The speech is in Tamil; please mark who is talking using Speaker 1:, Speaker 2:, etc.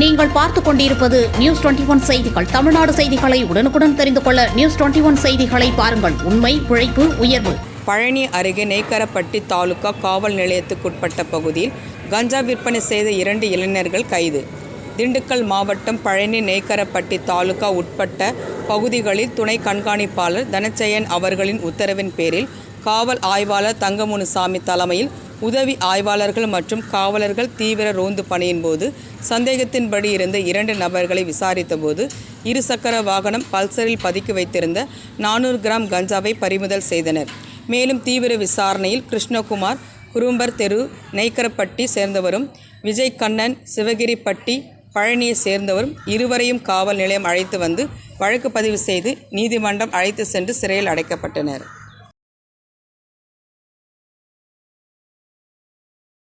Speaker 1: நீங்கள் பார்த்துக் கொண்டிருப்பது நியூஸ் டுவெண்டி ஒன் செய்திகள். தமிழ்நாடு செய்திகளை உடனுக்குடன் தெரிந்து கொள்ள நியூஸ் டுவெண்டி ஒன் செய்திகளை பாருங்கள். உண்மை உழைப்பு உயர்வு.
Speaker 2: பழனி அருகே நெய்க்கரப்பட்டி தாலுகா காவல் நிலையத்துக்குட்பட்ட பகுதியில் கஞ்சா விற்பனை செய்த இரண்டு இளைஞர்கள் கைது. திண்டுக்கல் மாவட்டம் பழனி நெய்க்கரப்பட்டி தாலுகா உட்பட்ட பகுதிகளில் துணை கண்காணிப்பாளர் தனச்செயன் அவர்களின் உத்தரவின் பேரில் காவல் ஆய்வாளர் தங்கமுனுசாமி தலைமையில் உதவி ஆய்வாளர்கள் மற்றும் காவலர்கள் தீவிர ரோந்து பணியின் போது சந்தேகத்தின்படி இருந்த இரண்டு நபர்களை விசாரித்தபோது இருசக்கர வாகனம் பல்சரில் பதுக்கி வைத்திருந்த நானூறு கிராம் கஞ்சாவை பறிமுதல் செய்தனர். மேலும் தீவிர விசாரணையில் கிருஷ்ணகுமார் குறும்பர் தெரு நெய்க்கரப்பட்டி சேர்ந்தவரும் விஜய் கண்ணன் சிவகிரிப்பட்டி பழனியை சேர்ந்தவரும் இருவரையும் காவல் நிலையம் அழைத்து வந்து வழக்கு பதிவு செய்து நீதிமன்றம் அழைத்து சென்று சிறையில் அடைக்கப்பட்டனர்.